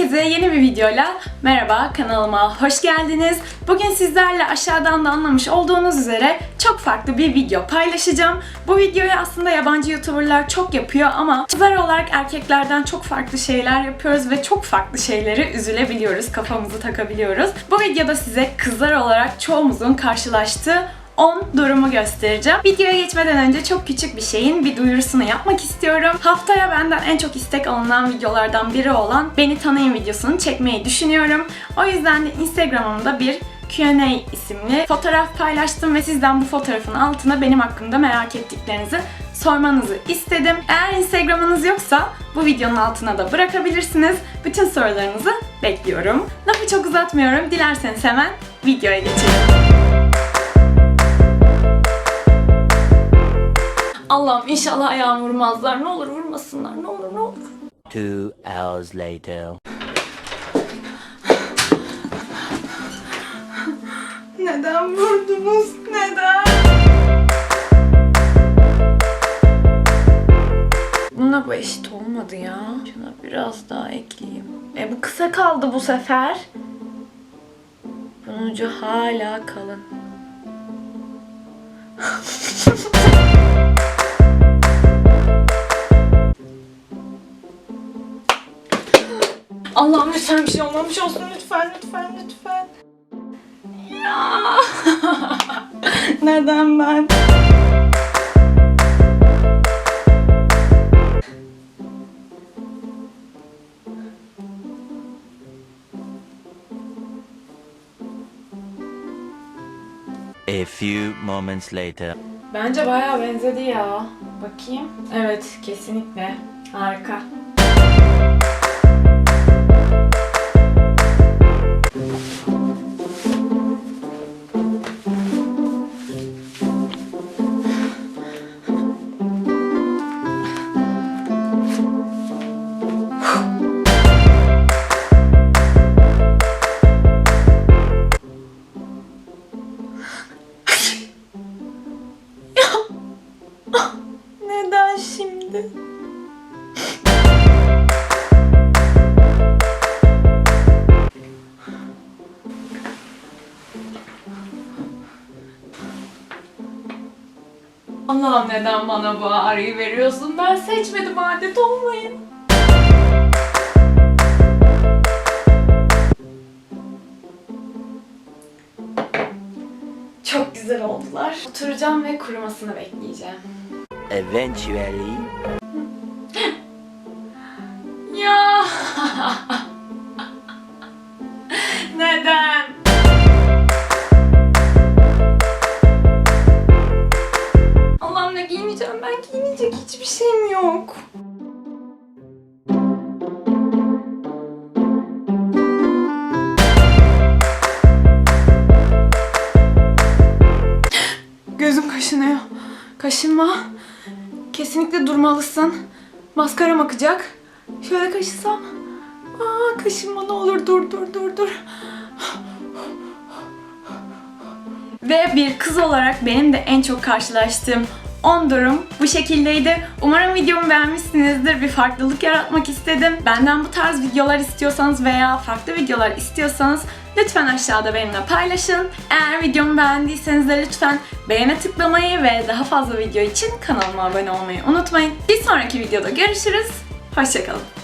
Herkese yeni bir videoyla merhaba kanalıma hoş geldiniz. Bugün sizlerle aşağıdan da anlamış olduğunuz üzere çok farklı bir video paylaşacağım. Bu videoyu aslında yabancı youtuberlar çok yapıyor ama kızlar olarak erkeklerden çok farklı şeyler yapıyoruz ve çok farklı şeyleri üzülebiliyoruz, kafamızı takabiliyoruz. Bu videoda size kızlar olarak çoğumuzun karşılaştığı 10 durumu göstereceğim. Videoya geçmeden önce çok küçük bir şeyin bir duyurusunu yapmak istiyorum. Haftaya benden en çok istek alınan videolardan biri olan Beni Tanıyın videosunu çekmeyi düşünüyorum. O yüzden de Instagram'ımda bir Q&A isimli fotoğraf paylaştım ve sizden bu fotoğrafın altına benim hakkımda merak ettiklerinizi sormanızı istedim. Eğer Instagram'ınız yoksa bu videonun altına da bırakabilirsiniz. Bütün sorularınızı bekliyorum. Lafı çok uzatmıyorum. Dilerseniz hemen videoya geçelim. Allah'ım inşallah ayağımı vurmazlar. Ne olur vurmasınlar. Ne olur ne olur. Two hours later. Neden vurdunuz? Neden? Buna bu eşit olmadı ya. Şuna biraz daha ekleyeyim. E bu kısa kaldı bu sefer. Bunun ucu hala kalın. Allah'ım lütfen bir şey olmamış olsun lütfen lütfen lütfen. Ya. Neden ben? A few moments later. Bence bayağı benzedi ya. Bakayım. Evet, kesinlikle. Harika. Şimdi? Allah'ım neden bana bu ağrıyı veriyorsun? Ben seçmedim adet olmayın. Oldular. Oturacağım ve kurumasını bekleyeceğim. Eventually. Ya. Neden? Allah'ım ne giyineceğim ben giyinecek hiçbir şeyim yok. Kaşınma. Kesinlikle durmalısın. Maskaram akacak. Şöyle kaşısam. Aa kaşınma ne olur dur dur dur dur. Ve bir kız olarak benim de en çok karşılaştığım 10 durum bu şekildeydi. Umarım videomu beğenmişsinizdir. Bir farklılık yaratmak istedim. Benden bu tarz videolar istiyorsanız veya farklı videolar istiyorsanız lütfen aşağıda benimle paylaşın. Eğer videomu beğendiyseniz de lütfen beğene tıklamayı ve daha fazla video için kanalıma abone olmayı unutmayın. Bir sonraki videoda görüşürüz. Hoşçakalın.